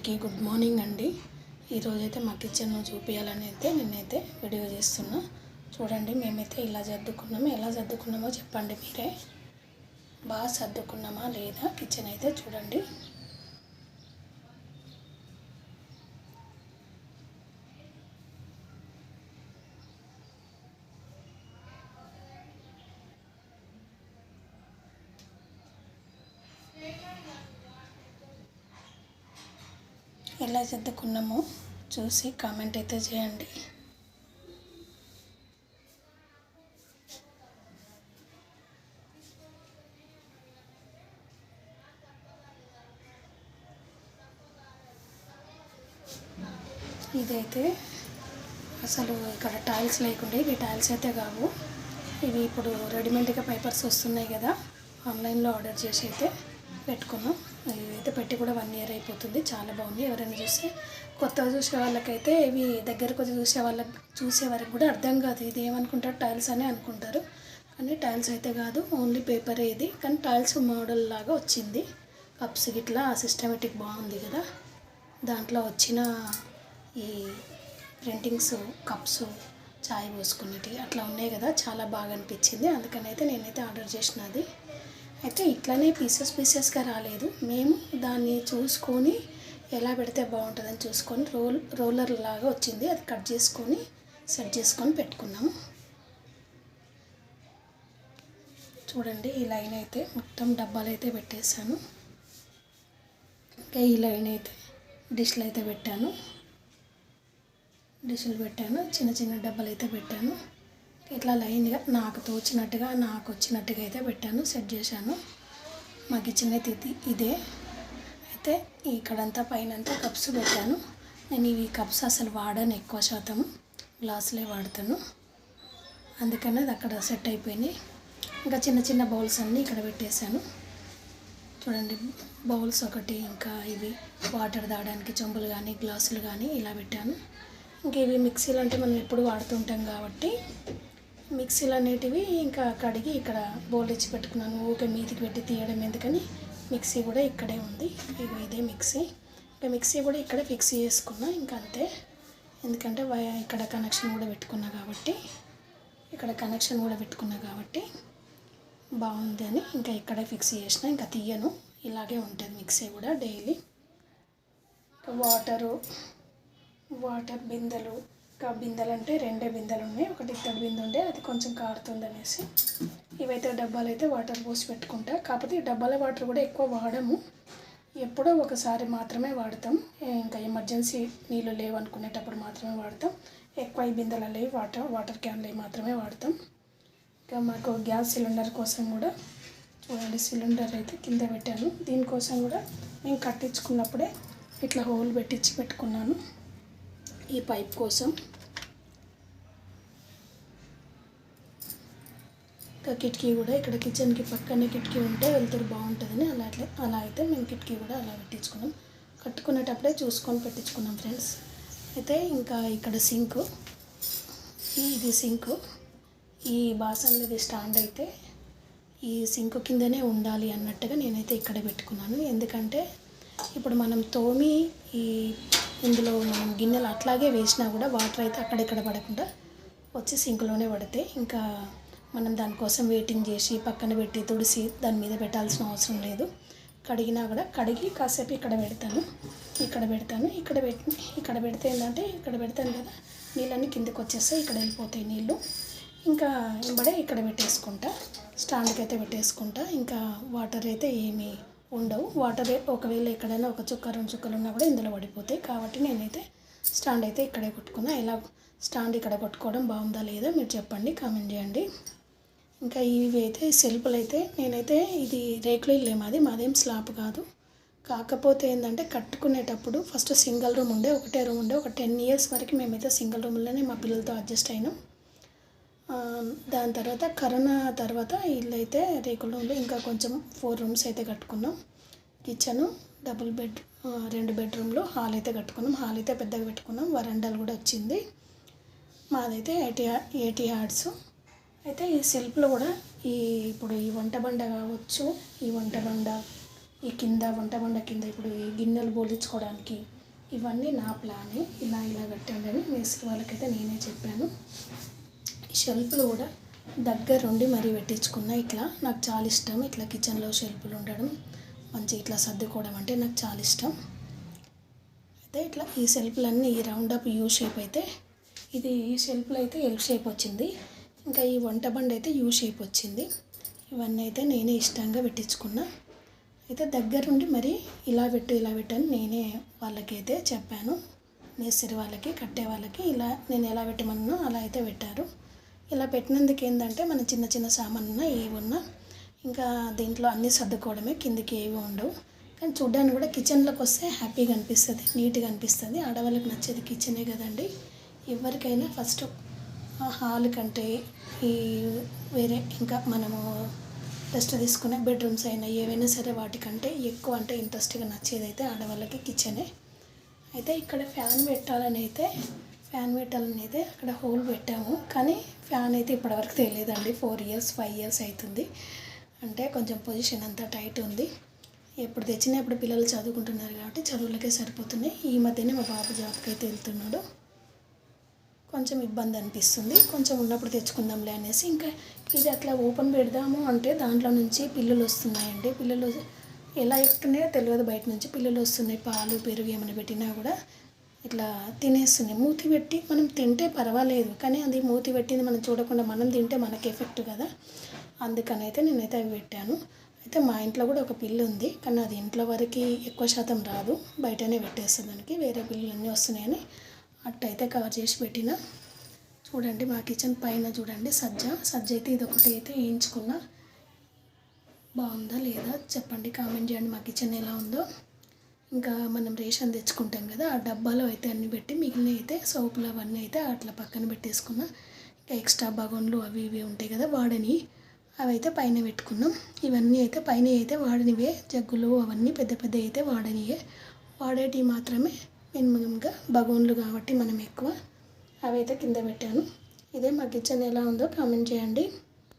అందరికీ good morning అండి. ఈరోజైతే మా కిచెన్ చూపించాలని అయితే నేనైతే వీడియో చేస్తున్నా. చూడండి మేమైతే ఇలా సర్దుకున్నాము ఎలా సర్దుకున్నామో చెప్పండి మీరే. బాగా సర్దుకున్నామా లేదా కిచెన్ అయితే చూడండి. ఎలా సర్దుకున్నామో చూసి కామెంట్ అయితే చేయండి. ఇదైతే అసలు ఇక్కడ టైల్స్ లేకుండా ఇవి టైల్స్ అయితే కావు. ఇవి ఇప్పుడు రెడీమేడ్గా పేపర్స్ వస్తున్నాయి కదా ఆన్లైన్లో ఆర్డర్ చేసి అయితే పెట్టుకున్నాం. ఇవైతే పెట్టి కూడా వన్ ఇయర్ అయిపోతుంది. చాలా బాగుంది. ఎవరైనా చూస్తే కొత్తగా చూసే వాళ్ళకైతే ఇవి దగ్గరకు వచ్చి చూసే వాళ్ళకి చూసే వరకు కూడా అర్థం కాదు. ఇది ఏమనుకుంటారు? టైల్స్ అని అనుకుంటారు. కానీ టైల్స్ అయితే కాదు. ఓన్లీ పేపరే ఇది. కానీ టైల్స్ మోడల్ లాగా వచ్చింది. కప్స్ గిట్లా సిస్టమేటిక్ బాగుంది కదా. దాంట్లో వచ్చిన ఈ ప్రింటింగ్స్ కప్స్ చాయ్ పోసుకునేటి అట్లా ఉన్నాయి కదా. చాలా బాగా అనిపించింది. అందుకని అయితే నేనైతే ఆర్డర్ చేసినది. అయితే ఇట్లానే పీసెస్ పీసెస్గా రాలేదు. మేము దాన్ని చూసుకొని ఎలా పెడితే బాగుంటుందని చూసుకొని రోల్ రోలర్ లాగా వచ్చింది. అది కట్ చేసుకొని సెట్ చేసుకొని పెట్టుకున్నాము. చూడండి ఈ లైన్ అయితే మొత్తం డబ్బాలు అయితే పెట్టేశాను. ఇంకా ఈ లైన్ అయితే డిష్లు అయితే పెట్టాను. డిష్లు పెట్టాను చిన్న చిన్న డబ్బాలు అయితే పెట్టాను. ఇట్లా లైన్గా నాకు తోచినట్టుగా నాకు వచ్చినట్టుగా అయితే పెట్టాను సెట్ చేశాను. మాకు ఇచ్చిన తిథి ఇదే. అయితే ఇక్కడంతా పైన అంతా కప్స్ పెట్టాను. నేను ఇవి కప్స్ అసలు వాడాను ఎక్కువ శాతం. గ్లాసులే వాడతాను. అందుకనే అది అక్కడ సెట్ అయిపోయినాయి ఇంకా చిన్న చిన్న బౌల్స్ అన్నీ ఇక్కడ పెట్టేశాను. చూడండి బౌల్స్ ఒకటి ఇంకా ఇవి వాటర్ తాగడానికి చెంబులు కానీ గ్లాసులు కానీ ఇలా పెట్టాను. ఇంకా ఇవి మిక్సీలు అంటే మనం ఎప్పుడు వాడుతుంటాం కాబట్టి మిక్సీలు అనేటివి ఇంకా కడిగి ఇక్కడ బౌల్ ఇచ్చి పెట్టుకున్నాను. ఊకే మీదికి పెట్టి తీయడం ఎందుకని మిక్సీ కూడా ఇక్కడే ఉంది. ఇగో ఇదే మిక్సీ. ఇంకా మిక్సీ కూడా ఇక్కడే ఫిక్స్ చేసుకున్నా ఇంకా అంతే ఎందుకంటే వై- ఇక్కడ కనెక్షన్ కూడా పెట్టుకున్నా కాబట్టి ఇక్కడ కనెక్షన్ కూడా పెట్టుకున్నా కాబట్టి బాగుంది అని ఇంకా ఇక్కడే ఫిక్స్ చేసిన. ఇంకా తీయను. ఇలాగే ఉంటుంది మిక్సీ కూడా డైలీ. ఇంకా వాటరు వాటర్ బిందెలు ఇంకా బిందెలు అంటే రెండే బిందెలు ఉన్నాయి ఒకటి ఇత్తడి బిందె ఉండే అది కొంచెం కారుతుంది అనేసి ఇవైతే డబ్బాలు అయితే వాటర్ పోసి పెట్టుకుంటా. కాకపోతే ఈ డబ్బాల వాటర్ కూడా ఎక్కువ వాడము. ఎప్పుడో ఒకసారి మాత్రమే వాడతాం. ఇంకా ఎమర్జెన్సీ నీళ్ళు లేవు అనుకునేటప్పుడు మాత్రమే వాడతాం. ఎక్కువ ఈ బిందెలలో వాటర్ వాటర్ క్యాన్లు మాత్రమే వాడతాం. ఇంకా మాకు గ్యాస్ సిలిండర్ కోసం కూడా చూడండి సిలిండర్ అయితే కింద పెట్టాను. దీనికోసం కూడా నేను కట్టించుకున్నప్పుడే ఇట్లా హోల్ పెట్టించి పెట్టుకున్నాను. ఈ పైప్ కోసం ఇంకా కిటికీ కూడా ఇక్కడ కిచెన్కి పక్కనే కిటికీ ఉంటే వెళ్తురు బాగుంటుందని అలా అట్లా అలా అయితే మేము కిటికీ కూడా అలా పెట్టించుకున్నాం. కట్టుకునేటప్పుడే చూసుకొని పెట్టించుకున్నాం ఫ్రెండ్స్. అయితే ఇంకా ఇక్కడ సింకు ఇది సింకు. ఈ బాసన్లది స్టాండ్ అయితే ఈ సింక్ కిందనే ఉండాలి అన్నట్టుగా నేనైతే ఇక్కడ పెట్టుకున్నాను. ఎందుకంటే ఇప్పుడు మనం తోమి ఈ ఇందులో మనం గిన్నెలు అట్లాగే వేసినా కూడా వాటర్ అయితే అక్కడెక్కడ పడకుండా వచ్చి సింక్లోనే పడితే ఇంకా మనం దానికోసం వెయిటింగ్ చేసి పక్కన పెట్టి తుడిసి దాని మీద పెట్టాల్సిన అవసరం లేదు. కడిగినా కూడా కడిగి కాసేపు ఇక్కడ పెడతాను ఇక్కడ పెడతాను ఇక్కడ పెట్టి ఇక్కడ పెడితే ఏంటంటే ఇక్కడ పెడతాను కదా నీళ్ళన్నీ కిందకి వచ్చేస్తాయి ఇక్కడ వెళ్ళిపోతాయి నీళ్ళు. ఇంకా ఇంబడే ఇక్కడ పెట్టేసుకుంటా స్టాండ్కి అయితే పెట్టేసుకుంటా ఇంకా వాటర్ అయితే ఏమీ ఉండవు. వాటర్ ఒకవేళ ఎక్కడైనా ఒక చుక్క రెండు చుక్కలు ఉన్నా కూడా ఇందులో పడిపోతాయి. కాబట్టి నేనైతే స్టాండ్ అయితే ఇక్కడే కొట్టుకున్నా. ఇలా స్టాండ్ ఇక్కడ కొట్టుకోవడం బాగుందా లేదా మీరు చెప్పండి కామెంట్ చేయండి. ఇంకా ఇవి అయితే సెల్ఫ్లు అయితే నేనైతే ఇది రేకులు ఇల్లు మాది. మాదేం స్లాబ్ కాదు. కాకపోతే ఏంటంటే కట్టుకునేటప్పుడు ఫస్ట్ సింగిల్ రూమ్ ఉండే ఒకటే రూమ్ ఉండే. ఒక టెన్ ఇయర్స్ వరకు మేమైతే సింగిల్ రూమ్లోనే మా పిల్లలతో అడ్జస్ట్ అయినాం. దాని తర్వాత కరోనా తర్వాత ఇల్లు అయితే రేకుల రూమ్లో ఇంకా కొంచెం ఫోర్ రూమ్స్ అయితే కట్టుకున్నాం. కిచెను డబుల్ బెడ్ రెండు బెడ్రూమ్లో హాల్ అయితే కట్టుకున్నాం. హాల్ అయితే పెద్దగా పెట్టుకున్నాం. వరండాలు కూడా వచ్చింది. మాదైతే ఎయిటీ ఎయిటీ యార్డ్స్. అయితే ఈ సెల్ఫ్లో కూడా ఈ ఇప్పుడు ఈ వంట బండ కావచ్చు ఈ వంట బండ ఈ కింద వంట బండ కింద ఇప్పుడు ఈ గిన్నెలు బోలించుకోవడానికి ఇవన్నీ నా ప్లానే. ఇలా ఇలా కట్టండి అని మేస్త్రి వాళ్ళకైతే నేనే చెప్పాను. షెల్ఫ్లు కూడా దగ్గరుండి మరీ పెట్టించుకున్నా ఇట్లా నాకు చాలా ఇష్టం. ఇట్లా కిచెన్లో షెల్ఫ్లు ఉండడం మంచి ఇట్లా సర్దుకోవడం అంటే నాకు చాలా ఇష్టం. అయితే ఇట్లా ఈ సెల్ఫ్లన్నీ ఈ రౌండ్ అప్ యూ షేప్ అయితే ఇది ఈ షెల్ఫ్లో అయితే ఎల్ షేప్ వచ్చింది. ఇంకా ఈ వంట బండి అయితే యూ షేప్ వచ్చింది. ఇవన్నీ అయితే నేనే ఇష్టంగా పెట్టించుకున్నా. అయితే దగ్గరుండి మరి ఇలా పెట్టు ఇలా పెట్టు అని నేనే వాళ్ళకైతే చెప్పాను. మేస్త్రి వాళ్ళకి కట్టే వాళ్ళకి ఇలా నేను ఎలా పెట్టమన్నా అలా అయితే పెట్టారు. ఇలా పెట్టినందుకు ఏంటంటే మన చిన్న చిన్న సామాన్లు ఏవి ఉన్నా ఇంకా దీంట్లో అన్నీ సర్దుకోవడమే కిందికి ఏవి ఉండవు. కానీ చూడ్డానికి కూడా కిచెన్లోకి వస్తే హ్యాపీగా అనిపిస్తుంది నీట్గా అనిపిస్తుంది. ఆడవాళ్ళకి నచ్చేది కిచెనే కదండి. ఎవరికైనా ఫస్ట్ హాల్ కంటే ఈ వేరే ఇంకా మనము రెస్ట్ తీసుకునే బెడ్రూమ్స్ అయినా ఏవైనా సరే వాటికంటే ఎక్కువ అంటే ఇంట్రెస్ట్గా నచ్చేది అయితే ఆడవాళ్ళకి కిచెనే. అయితే ఇక్కడ ఫ్యాన్ పెట్టాలని అయితే ఫ్యాన్ పెట్టాలని అయితే అక్కడ హోల్ పెట్టాము. కానీ ఫ్యాన్ అయితే ఇప్పటివరకు తెలియదండి. ఫోర్ ఇయర్స్ ఫైవ్ ఇయర్స్ అవుతుంది. అంటే కొంచెం పొజిషన్ అంతా టైట్ ఉంది. ఎప్పుడు తెచ్చినా ఇప్పుడు పిల్లలు చదువుకుంటున్నారు కాబట్టి చదువులకే సరిపోతున్నాయి. ఈ మధ్యనే మా బాబు జాబ్కి అయితే వెళ్తున్నాడు. కొంచెం ఇబ్బంది అనిపిస్తుంది. కొంచెం ఉన్నప్పుడు తెచ్చుకుందాంలే అనేసి ఇంకా ఇది అట్లా ఓపెన్ పెడదాము అంటే దాంట్లో నుంచి పిల్లలు వస్తున్నాయండి. పిల్లలు ఎలా ఎక్కుతున్నాయో తెలియదు. బయట నుంచి పిల్లలు వస్తున్నాయి. పాలు పెరుగు ఏమైనా పెట్టినా కూడా ఇట్లా తినేస్తుంది. మూతి పెట్టి మనం తింటే పర్వాలేదు కానీ అది మూతి పెట్టింది మనం చూడకుండా మనం తింటే మనకి ఎఫెక్ట్ కదా. అందుకని అయితే నేనైతే అవి పెట్టాను. అయితే మా ఇంట్లో కూడా ఒక పిల్లి ఉంది కానీ అది ఇంట్లో వరకు ఎక్కువ శాతం రాదు. బయటనే పెట్టేస్తుంది దానికి వేరే పిల్లలు అన్నీ వస్తున్నాయని అట్టయితే కవర్ చేసి పెట్టిన. చూడండి మా కిచెన్ పైన చూడండి సజ్జ. సజ్జ అయితే ఇది ఒకటి అయితే వేయించుకున్నా. బాగుందా లేదా? చెప్పండి కామెంట్ చేయండి మా కిచెన్ ఎలా ఉందో. ఇంకా మనం రేషన్ తెచ్చుకుంటాం కదా ఆ డబ్బాలో అయితే అన్ని పెట్టి మిగిలిన అయితే సోపులు అవన్నీ అయితే అట్లా పక్కన పెట్టేసుకున్నా. ఇంకా ఎక్స్ట్రా బగోన్లు అవి ఇవి ఉంటాయి కదా వాడని అవి అయితే పైన పెట్టుకున్నాం. ఇవన్నీ అయితే పైన అయితే వాడనివే జగ్గులు అవన్నీ పెద్ద పెద్ద అయితే వాడనివే వాడేటివి మాత్రమే మినిమంగా బగోన్లు కాబట్టి మనం ఎక్కువ అవి అయితే కింద పెట్టాను. ఇదే మా కిచెన్ ఎలా ఉందో కామెంట్ చేయండి.